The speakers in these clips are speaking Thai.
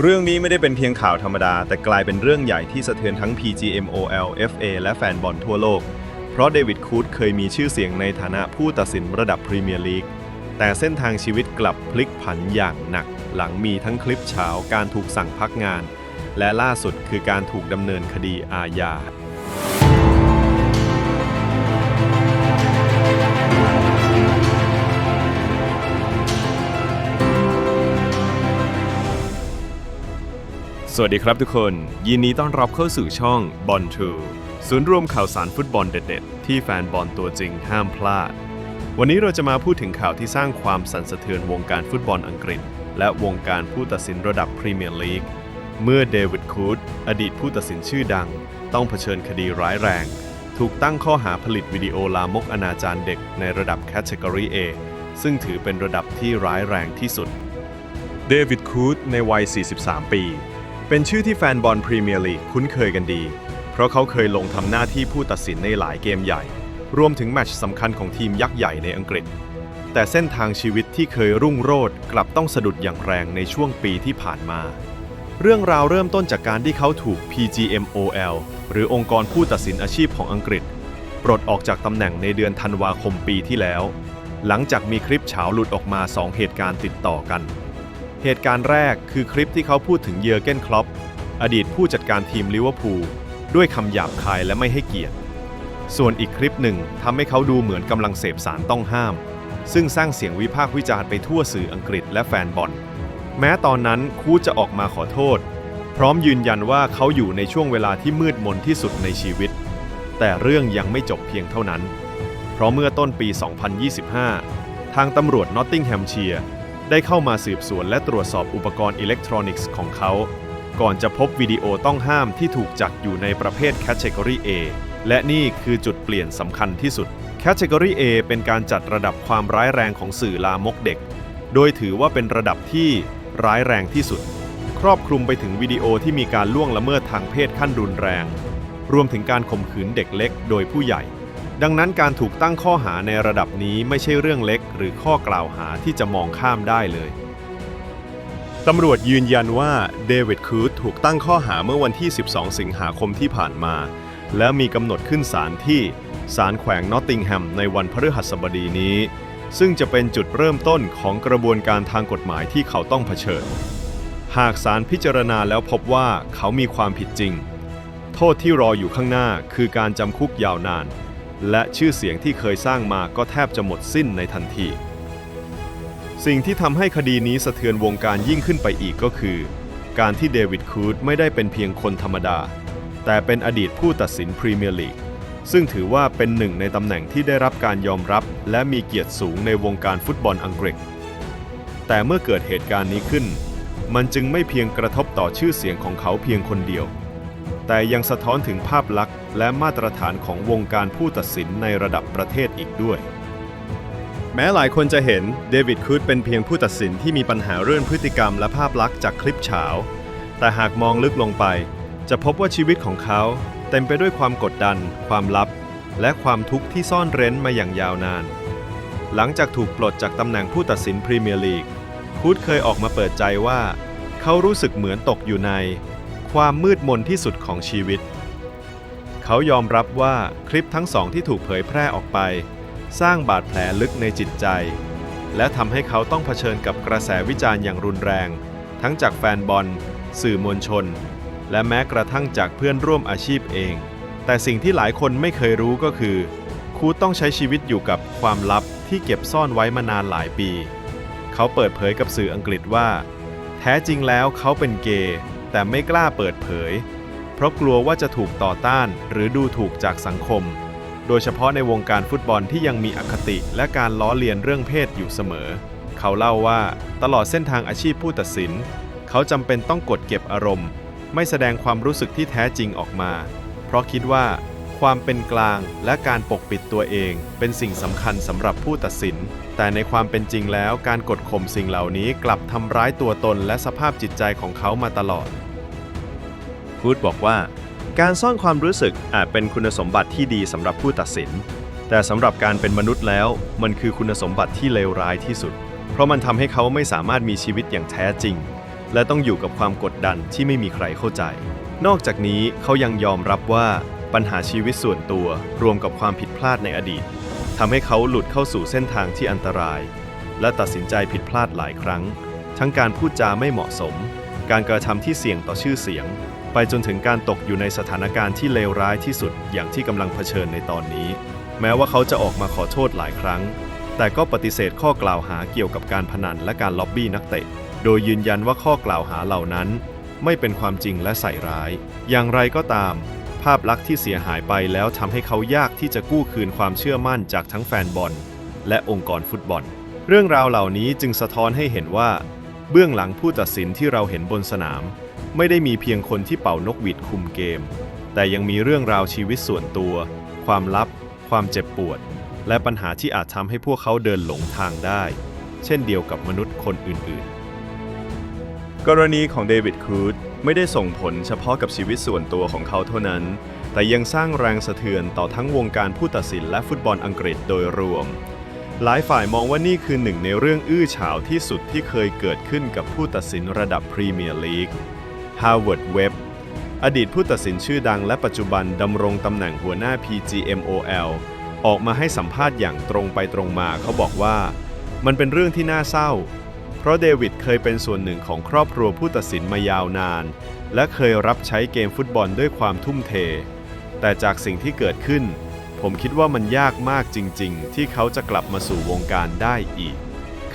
เรื่องนี้ไม่ได้เป็นเพียงข่าวธรรมดา แต่กลายเป็นเรื่องใหญ่ที่สะเทือนทั้ง PGMOL FA และแฟนบอลทั่วโลก เพราะเดวิดคูดเคยมีชื่อเสียงในฐานะผู้ตัดสินระดับพรีเมียร์ลีก แต่เส้นทางชีวิตกลับพลิกผันอย่างหนัก หลังมีทั้งคลิปเช้าการถูกสั่งพักงาน และล่าสุดคือการถูกดำเนินคดีอาญา สวัสดีครับทุกคน ยินดีต้อนรับเข้าสู่ช่องบอลทูศูนย์รวมข่าวสารฟุตบอลเด็ดๆ ที่แฟนบอลตัวจริงห้ามพลาด วันนี้เราจะมาพูดถึงข่าวที่สร้างความสั่นสะเทือนวงการฟุตบอลอังกฤษ และวงการผู้ตัดสินระดับพรีเมียร์ลีกเมื่อเดวิดคูดอดีตผู้ตัดสินชื่อดัง ต้องเผชิญคดีร้ายแรง ถูกตั้งข้อหาผลิตวิดีโอลามกอนาจารเด็กในระดับแคตตากรี A ซึ่งถือเป็นระดับที่ร้ายแรงที่สุด เดวิดคูดในวัย 43 ปี เป็นชื่อที่แฟนบอลพรีเมียร์ลีกคุ้นเคยกันดี เพราะเขาเคยลงทำหน้าที่ผู้ตัดสินในหลายเกมใหญ่ รวมถึงแมตช์สำคัญของทีมยักษ์ใหญ่ในอังกฤษ แต่เส้นทางชีวิตที่เคยรุ่งโรจน์กลับต้องสะดุดอย่างแรงในช่วงปีที่ผ่านมา เรื่องราวเริ่มต้นจากการที่เขาถูก PGMOL หรือองค์กรผู้ตัดสินอาชีพของอังกฤษ ปลดออกจากตำแหน่งในเดือนธันวาคมปีที่แล้ว หลังจากมีคลิปเฉาหลุดออกมาสองเหตุการณ์ติดต่อกัน เหตุการณ์แรกคือคลิปที่เขาพูดถึงเยอร์เกนคล็อปป์อดีตผู้จัดการทีมลิเวอร์พูลด้วยคำหยาบคายและไม่ให้เกียรติ ส่วนอีกคลิปหนึ่งทำให้เขาดูเหมือนกำลังเสพสารต้องห้าม ซึ่งสร้างเสียงวิพากษ์วิจารณ์ไปทั่วสื่ออังกฤษและแฟนบอล แม้ตอนนั้นคูจะออกมาขอโทษ พร้อมยืนยันว่าเขาอยู่ในช่วงเวลาที่มืดมนที่สุดในชีวิต แต่เรื่องยังไม่จบเพียงเท่านั้น เพราะเมื่อต้นปี 2025 ทางตำรวจนอตติงแฮมเชียร์ ได้เข้ามาสืบสวนและตรวจสอบอุปกรณ์อิเล็กทรอนิกส์ของเขา ก่อนจะพบวิดีโอต้องห้ามที่ถูกจัดอยู่ในประเภทแคตตากรี A และนี่คือจุดเปลี่ยนสำคัญที่สุดแคตตากรี A เป็นการจัดระดับความร้ายแรงของสื่อลามกเด็ก โดยถือว่าเป็นระดับที่ร้ายแรงที่สุด ครอบคลุมไปถึงวิดีโอที่มีการล่วงละเมิดทางเพศขั้นรุนแรง รวมถึงการข่มขืนเด็กเล็กโดยผู้ใหญ่ ดังนั้นการถูกตั้งข้อหาในระดับนี้ไม่ใช่เรื่องเล็ก หรือข้อกล่าวหาที่จะมองข้ามได้เลยตำรวจยืนยันว่าเดวิดคูดถูกตั้งข้อหาเมื่อวันที่ 12 สิงหาคมที่ผ่านมา และมีกำหนดขึ้นศาลที่ศาลแขวงนอตติงแฮมในวันพฤหัสบดีนี้ ซึ่งจะเป็นจุดเริ่มต้นของกระบวนการทางกฎหมายที่เขาต้องเผชิญ หากศาลพิจารณาแล้วพบว่าเขามีความผิดจริง โทษที่รออยู่ข้างหน้าคือการจำคุกยาวนาน และชื่อเสียงที่เคยสร้างมาก็แทบจะหมดสิ้นในทันที สิ่งที่ทำให้คดีนี้สะเทือนวงการยิ่งขึ้นไปอีกก็คือ การที่เดวิดคูดไม่ได้เป็นเพียงคนธรรมดา แต่เป็นอดีตผู้ตัดสินพรีเมียร์ลีกซึ่งถือว่าเป็นหนึ่งในตำแหน่งที่ได้รับการยอมรับ และมีเกียรติสูงในวงการฟุตบอลอังกฤษ แต่เมื่อเกิดเหตุการณ์นี้ขึ้น มันจึงไม่เพียงกระทบต่อชื่อเสียงของเขาเพียงคนเดียว แต่ยังสะท้อนถึงภาพลักษณ์และมาตรฐานของวงการผู้ตัดสินในระดับประเทศอีกด้วย แม้หลายคนจะเห็นเดวิดคูดเป็นเพียงผู้ตัดสินที่มีปัญหาเรื่องพฤติกรรมและภาพลักษณ์จากคลิปเฉาแต่หากมองลึกลงไป จะพบว่าชีวิตของเขา เต็มไปด้วยความกดดัน ความลับ และความทุกข์ที่ซ่อนเร้นมาอย่างยาวนาน หลังจากถูกปลดจากตำแหน่งผู้ตัดสินพรีเมียร์ลีกคูดเคยออกมาเปิดใจว่า เขารู้สึกเหมือนตกอยู่ใน ความมืดมนที่สุดของชีวิต เขายอมรับว่าคลิปทั้งสองที่ถูกเผยแพร่ออกไป สร้างบาดแผลลึกในจิตใจ และทำให้เขาต้องเผชิญกับกระแสวิจารณ์อย่างรุนแรง ทั้งจากแฟนบอล สื่อมวลชน และแม้กระทั่งจากเพื่อนร่วมอาชีพเอง แต่สิ่งที่หลายคนไม่เคยรู้ก็คือคูต้องใช้ชีวิตอยู่กับความลับที่เก็บซ่อนไว้มานานหลายปี เขาเปิดเผยกับสื่ออังกฤษว่า แท้จริงแล้วเขาเป็นเกย์ แต่ไม่กล้าเปิดเผย เพราะกลัวว่าจะถูกต่อต้านหรือดูถูกจากสังคม โดยเฉพาะในวงการฟุตบอลที่ยังมีอคติและการล้อเลียนเรื่องเพศอยู่เสมอ เขาเล่าว่าตลอดเส้นทางอาชีพผู้ตัดสิน เขาจำเป็นต้องกดเก็บอารมณ์ ไม่แสดงความรู้สึกที่แท้จริงออกมา เพราะคิดว่า ความเป็นกลางและการปกปิดตัวเอง เป็นสิ่งสำคัญสำหรับผู้ตัดสิน แต่ในความเป็นจริงแล้วการกดข่มสิ่งเหล่านี้กลับทำร้ายตัวตนและสภาพจิตใจของเขามาตลอด พูดบอกว่า การซ่อนความรู้สึกอาจเป็นคุณสมบัติที่ดีสำหรับผู้ตัดสิน แต่สำหรับการเป็นมนุษย์แล้ว มันคือคุณสมบัติที่เลวร้ายที่สุด เพราะมันทำให้เขาไม่สามารถมีชีวิตอย่างแท้จริง และต้องอยู่กับความกดดันที่ไม่มีใครเข้าใจ นอกจากนี้เขายังยอมรับว่าปัญหาชีวิตส่วนตัวรวมกับความผิดพลาดในอดีตทำให้เขาหลุดเข้าสู่เส้นทางที่อันตราย และตัดสินใจผิดพลาดหลายครั้ง ทั้งการพูดจาไม่เหมาะสม การกระทำที่เสี่ยงต่อชื่อเสียง ไปจนถึงการตกอยู่ในสถานการณ์ที่เลวร้ายที่สุดอย่างที่กำลังเผชิญในตอนนี้ แม้ว่าเขาจะออกมาขอโทษหลายครั้ง แต่ก็ปฏิเสธข้อกล่าวหาเกี่ยวกับการพนันและการล็อบบี้นักเตะ โดยยืนยันว่าข้อกล่าวหาเหล่านั้น ไม่เป็นความจริงและใส่ร้าย อย่างไรก็ตาม ภาพลักษณ์ที่เสียหายไปแล้วทำให้เขายากที่จะกู้คืนความเชื่อมั่นจากทั้งแฟนบอล และองค์กรฟุตบอล เรื่องราวเหล่านี้จึงสะท้อนให้เห็นว่า เบื้องหลังผู้ตัดสินที่เราเห็นบนสนาม ไม่ได้มีเพียงคนที่เป่านกหวีดคุมเกม แต่ยังมีเรื่องราวชีวิตส่วนตัว ความลับ ความเจ็บปวด และปัญหาที่อาจทำให้พวกเขาเดินหลงทางได้ เช่นเดียวกับมนุษย์คนอื่นๆ กรณีของเดวิดครูดไม่ได้ส่งผลเฉพาะกับชีวิตส่วนตัวของเขาเท่านั้น แต่ยังสร้างแรงสะเทือนต่อทั้งวงการผู้ตัดสินและฟุตบอลอังกฤษโดยรวม หลายฝ่ายมองว่านี่คือหนึ่งในเรื่องอื้อฉาวที่สุดที่เคยเกิดขึ้นกับผู้ตัดสินระดับพรีเมียร์ลีก Howard Webb อดีตผู้ตัดสินชื่อดังและปัจจุบันดำรงตำแหน่งหัวหน้า PGMOL ออกมาให้สัมภาษณ์อย่างตรงไปตรงมาเขาบอกว่า มันเป็นเรื่องที่น่าเศร้า เพราะเดวิดเคยเป็นส่วนหนึ่งของครอบครัวผู้ตัดสินมายาวนาน และเคยรับใช้เกมฟุตบอลด้วยความทุ่มเท แต่จากสิ่งที่เกิดขึ้น ผมคิดว่ามันยากมากจริง ๆ ที่เขาจะกลับมาสู่วงการได้อีก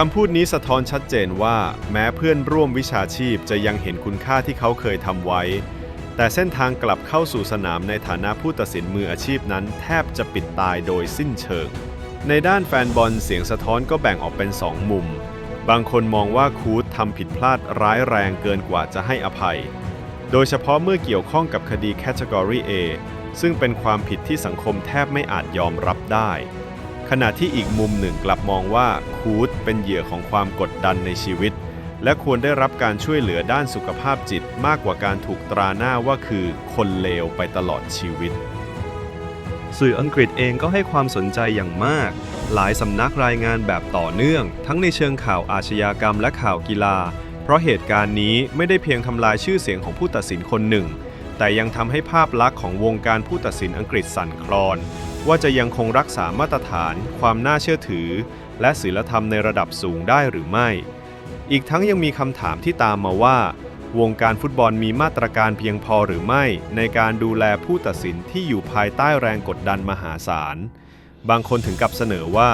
คำพูดนี้สะท้อนชัดเจนว่า แม้เพื่อนร่วมวิชาชีพจะยังเห็นคุณค่าที่เขาเคยทำไว้ แต่เส้นทางกลับเข้าสู่สนามในฐานะผู้ตัดสินมืออาชีพนั้น แทบจะปิดตายโดยสิ้นเชิง ในด้านแฟนบอลเสียงสะท้อนก็แบ่งออกเป็นสองมุม บางคนมองว่าคูดทำผิดพลาดร้ายแรงเกินกว่าจะให้อภัย โดยเฉพาะเมื่อเกี่ยวข้องกับคดีแคตตากรี A ซึ่งเป็นความผิดที่สังคมแทบไม่อาจยอมรับได้ ขณะที่อีกมุมหนึ่งกลับมองว่าคูดเป็นเหยื่อของความกดดันในชีวิต และควรได้รับการช่วยเหลือด้านสุขภาพจิตมากกว่าการถูกตราหน้าว่าคือคนเลวไปตลอดชีวิต สื่ออังกฤษเองก็ให้ความสนใจอย่างมาก หลายสำนักรายงานแบบต่อเนื่อง ทั้งในเชิงข่าวอาชญากรรมและข่าวกีฬา เพราะเหตุการณ์นี้ไม่ได้เพียงทำลายชื่อเสียงของผู้ตัดสินคนหนึ่ง แต่ยังทำให้ภาพลักษณ์ของวงการผู้ตัดสินอังกฤษสั่นคลอน ว่าจะยังคงรักษามาตรฐาน ความน่าเชื่อถือ และศีลธรรมในระดับสูงได้หรือไม่ อีกทั้งยังมีคำถามที่ตามมาว่า วงการฟุตบอลมีมาตรการเพียงพอหรือไม่ ในการดูแลผู้ตัดสินที่อยู่ภายใต้แรงกดดันมหาศาล บางคนถึงกับเสนอว่า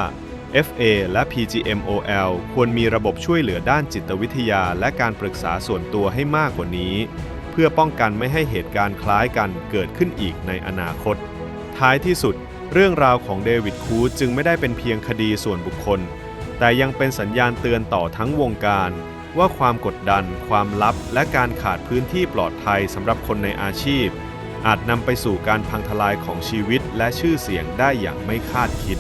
FA และ PGMOL ควรมีระบบช่วยเหลือด้านจิตวิทยาและการปรึกษาส่วนตัวให้มากกว่านี้ เพื่อป้องกันไม่ให้เหตุการณ์คล้ายกันเกิดขึ้นอีกในอนาคต ท้ายที่สุด เรื่องราวของเดวิดคูดจึงไม่ได้เป็นเพียงคดีส่วนบุคคล แต่ยังเป็นสัญญาณเตือนต่อทั้งวงการ ว่าความกดดัน ความลับ และการขาดพื้นที่ปลอดภัยสำหรับคนในอาชีพ อาจนำไปสู่การพังทลายของชีวิตและชื่อเสียงได้อย่างไม่คาดคิด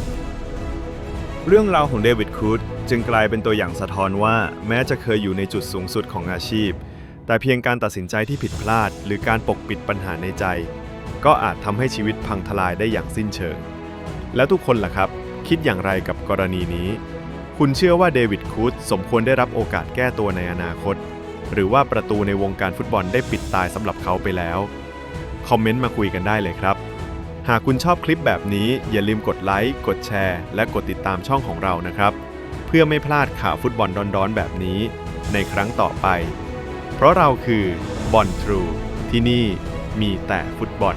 เรื่องราวของเดวิดคูดจึงกลายเป็นตัวอย่างสะท้อนว่า แม้จะเคยอยู่ในจุดสูงสุดของอาชีพ แต่เพียงการตัดสินใจที่ผิดพลาด หรือการปกปิดปัญหาในใจ ก็อาจทำให้ชีวิตพังทลายได้อย่างสิ้นเชิง แล้วทุกคนล่ะครับ คิดอย่างไรกับกรณีนี้ คุณเชื่อว่าเดวิดคูดสมควรได้รับโอกาสแก้ตัวในอนาคต หรือว่าประตูในวงการฟุตบอลได้ปิดตายสำหรับเขาไปแล้ว คอมเมนต์มาคุยกันได้เลยครับ หากคุณชอบคลิปแบบนี้อย่าลืมกดไลค์กดแชร์ และกดติดตามช่องของเรานะครับ เพื่อไม่พลาดข่าวฟุตบอลร้อนๆ แบบนี้ ในครั้งต่อไป เพราะเราคือบอลทรูที่นี่มีแต่ฟุตบอล